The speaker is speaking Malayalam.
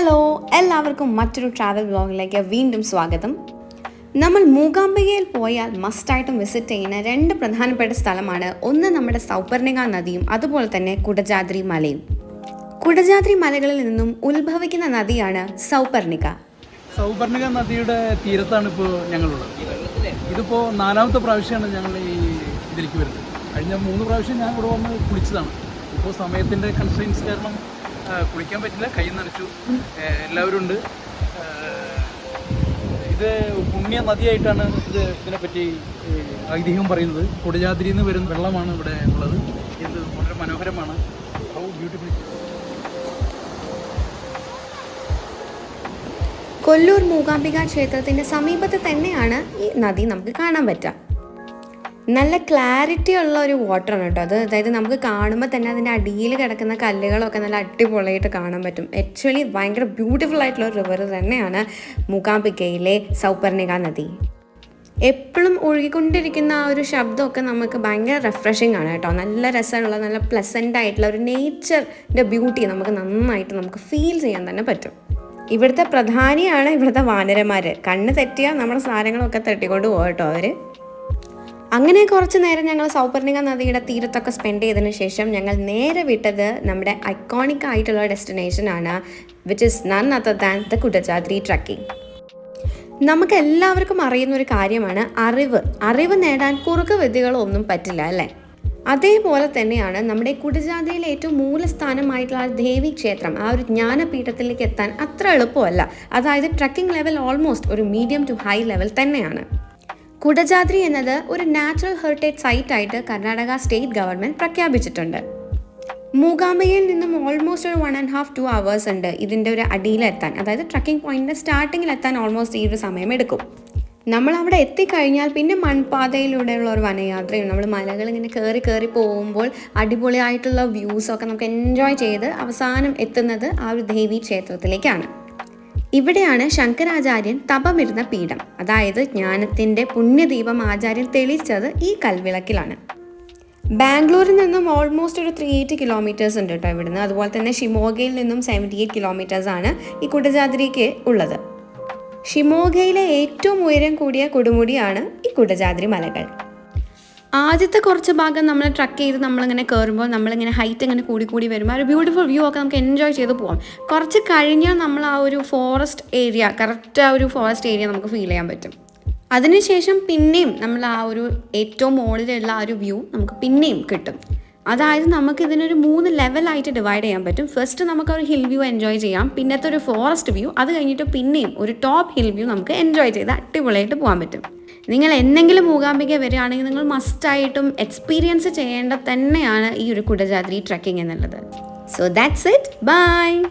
ഹലോ എല്ലാവർക്കും മറ്റൊരു ട്രാവൽ വ്ളോഗിലേക്ക് വീണ്ടും സ്വാഗതം. നമ്മൾ മൂകാംബികയിൽ പോയാൽ മസ്റ്റായിട്ടും വിസിറ്റ് ചെയ്യുന്ന രണ്ട് പ്രധാനപ്പെട്ട സ്ഥലമാണ്. ഒന്ന് നമ്മുടെ സൗപർണിക നദിയും അതുപോലെ തന്നെ കുടജാദ്രി മലയും. കുടജാദ്രി മലകളിൽ നിന്നും ഉത്ഭവിക്കുന്ന നദിയാണ് സൗപർണിക. സൗപർണിക നദിയുടെ തീരത്താണ് ഇപ്പോൾ ഞങ്ങളുള്ളത്. ഇതിപ്പോൾ നാലാമത്തെ പ്രാവശ്യമാണ് ഞങ്ങൾ ഈ ഇതിലേക്ക് വരുന്നത്. കഴിഞ്ഞ മൂന്ന് പ്രാവശ്യം ഞാൻ ഇവിടെ വന്ന് കുളിച്ചതാണ്. ഇപ്പോൾ സമയത്തിന്റെ കൺസ്ട്രെയിൻസ് കാരണം കുളിക്കാൻ പറ്റില്ല. കൈ നനച്ചു എല്ലാവരും ഉണ്ട്. ഇത് പുണ്യ നദിയായിട്ടാണ് ഇത് ഇതിനെപ്പറ്റി പറ്റി ഐതിഹ്യം പറയുന്നത്. കൊടിജാതിരി നിന്ന് വരുന്ന വെള്ളമാണ് ഇവിടെ ഉള്ളത്. ഇത് വളരെ മനോഹരമാണ്. ഹൗ ബ്യൂട്ടിഫുൾ കൊല്ലൂർ മൂകാംബിക ക്ഷേത്രത്തിന്റെ സമീപത്ത് തന്നെയാണ് ഈ നദി നമുക്ക് കാണാൻ പറ്റുക നല്ല ക്ലാരിറ്റി ഉള്ള ഒരു വാട്ടറാണ് കേട്ടോ. അത് അതായത് നമുക്ക് കാണുമ്പോൾ തന്നെ അതിന്റെ അടിയിൽ കിടക്കുന്ന കല്ലുകളൊക്കെ നല്ല അടിപൊളിയായിട്ട് കാണാൻ പറ്റും. ആക്ച്വലി ഭയങ്കര ബ്യൂട്ടിഫുൾ ആയിട്ടുള്ള ഒരു റിവർ തന്നെയാണ് മൂക്കാമ്പിക്കയിലെ സൗപർണിക നദി. എപ്പോഴും ഒഴുകിക്കൊണ്ടിരിക്കുന്ന ആ ഒരു ശബ്ദമൊക്കെ നമുക്ക് ഭയങ്കര റിഫ്രഷിംഗ് ആണ് കേട്ടോ. നല്ല രസമുള്ള നല്ല പ്ലസന്റ് ആയിട്ടുള്ള ഒരു നേച്ചറിന്റെ ബ്യൂട്ടി നമുക്ക് നന്നായിട്ട് നമുക്ക് ഫീൽ ചെയ്യാൻ തന്നെ പറ്റും. ഇവിടുത്തെ പ്രധാനിയാണ് ഇവിടുത്തെ വാനരന്മാർ കണ്ണ് തെറ്റിയാൽ നമ്മുടെ സാധനങ്ങളൊക്കെ തട്ടിക്കൊണ്ട് പോകട്ടോ കേട്ടോ അവർ അങ്ങനെ കുറച്ച് നേരം ഞങ്ങൾ സൗപർണിക നദിയുടെ തീരത്തൊക്കെ സ്പെൻഡ് ചെയ്തതിന് ശേഷം ഞങ്ങൾ നേരെ വിട്ടത് നമ്മുടെ ഐക്കോണിക് ആയിട്ടുള്ള ഡെസ്റ്റിനേഷൻ ആണ് which is none other than the Kudajadri trekking നമുക്ക് എല്ലാവർക്കും അറിയുന്ന ഒരു കാര്യമാണ് അറിവ്. അറിവ് നേടാൻ കുറുക്ക് വിദ്യകളൊന്നും പറ്റില്ല അല്ലേ? അതേപോലെ തന്നെയാണ് നമ്മുടെ കുടജാതിയിലെ ഏറ്റവും മൂലസ്ഥാനമായിട്ടുള്ള ദേവി ക്ഷേത്രം ആ ഒരു ജ്ഞാനപീഠത്തിലേക്ക് എത്താൻ അത്ര എളുപ്പമല്ല. അതായത് ട്രക്കിംഗ് ലെവൽ ഓൾമോസ്റ്റ് ഒരു മീഡിയം ടു ഹൈ ലെവൽ തന്നെയാണ്. കുടജാദ്രി എന്നത് ഒരു നാച്ചുറൽ ഹെറിറ്റേജ് സൈറ്റ് ആയിട്ട് കർണാടക സ്റ്റേറ്റ് ഗവൺമെന്റ് പ്രഖ്യാപിച്ചിട്ടുണ്ട്. മൂകാംബയിൽ നിന്നും ഓൾമോസ്റ്റ് ഒരു one and half two hours ഉണ്ട് ഇതിന്റെ ഒരു അടിയിലെത്താൻ അതായത് ട്രക്കിംഗ് പോയിന്റിന്റെ സ്റ്റാർട്ടിങ്ങിൽ എത്താൻ ഓൾമോസ്റ്റ് ഈ ഒരു സമയം എടുക്കും. നമ്മൾ അവിടെ എത്തിക്കഴിഞ്ഞാൽ പിന്നെ മൺപാതയിലൂടെയുള്ള ഒരു വനയാത്രയും നമ്മൾ മലകൾ ഇങ്ങനെ കയറി കയറി പോകുമ്പോൾ അടിപൊളിയായിട്ടുള്ള വ്യൂസൊക്കെ നമുക്ക് എൻജോയ് ചെയ്ത് അവസാനം എത്തുന്നത് ആ ഒരു ദേവി ക്ഷേത്രത്തിലേക്കാണ്. ഇവിടെയാണ് ശങ്കരാചാര്യൻ തപമിരുന്ന പീഠം. അതായത് ജ്ഞാനത്തിന്റെ പുണ്യദീപം ആചാര്യൻ തെളിച്ചത് ഈ കൽവിളക്കിലാണ്. ബാംഗ്ലൂരിൽ നിന്നും ഓൾമോസ്റ്റ് ഒരു ത്രീ എയ്റ്റ് കിലോമീറ്റേഴ്സ് ഉണ്ട് കേട്ടോ ഇവിടുന്ന്. അതുപോലെ തന്നെ ഷിമോഗയിൽ നിന്നും സെവന്റി എയ്റ്റ് കിലോമീറ്റേഴ്സ് ആണ് ഈ കുടജാദ്രിക്ക് ഉള്ളത്. ഷിമോഗയിലെ ഏറ്റവും ഉയരം കൂടിയ കൊടുമുടിയാണ് ഈ കുടജാദ്രി മലകൾ. ആദ്യത്തെ കുറച്ച് ഭാഗം നമ്മൾ ട്രക്ക് ചെയ്ത് നമ്മളിങ്ങനെ കയറുമ്പോൾ നമ്മളിങ്ങനെ ഹൈറ്റ് ഇങ്ങനെ കൂടി കൂടി വരുമ്പോൾ ഒരു ബ്യൂട്ടിഫുൾ വ്യൂ ഒക്കെ നമുക്ക് എൻജോയ് ചെയ്ത് പോകാം കുറച്ച് കഴിഞ്ഞാൽ നമ്മൾ ആ ഒരു ഫോറസ്റ്റ് ഏരിയ കറക്റ്റ് ആ ഒരു ഫോറസ്റ്റ് ഏരിയ നമുക്ക് ഫീൽ ചെയ്യാൻ പറ്റും. അതിനുശേഷം പിന്നെയും നമ്മൾ ആ ഒരു ഏറ്റവും മുകളിലുള്ള ആ ഒരു വ്യൂ നമുക്ക് പിന്നെയും കിട്ടും. അതായത് നമുക്ക് ഇതിനൊരു മൂന്ന് ലെവലായിട്ട് ഡിവൈഡ് ചെയ്യാൻ പറ്റും. ഫസ്റ്റ് നമുക്ക് ഒരു ഹിൽ വ്യൂ എൻജോയ് ചെയ്യാം. പിന്നത്തെ ഒരു ഫോറസ്റ്റ് വ്യൂ അത് കഴിഞ്ഞിട്ട് പിന്നെയും ഒരു ടോപ്പ് ഹിൽ വ്യൂ നമുക്ക് എൻജോയ് ചെയ്ത് അടിപൊളിയായിട്ട് പോകാൻ പറ്റും. നിങ്ങൾ എന്തെങ്കിലും മൂകാംബിക വരികയാണെങ്കിൽ നിങ്ങൾ മസ്റ്റായിട്ടും എക്സ്പീരിയൻസ് ചെയ്യേണ്ട തന്നെയാണ് ഈ ഒരു കുടജാദ്രി ട്രക്കിംഗ് എന്നുള്ളത്. So that's it bye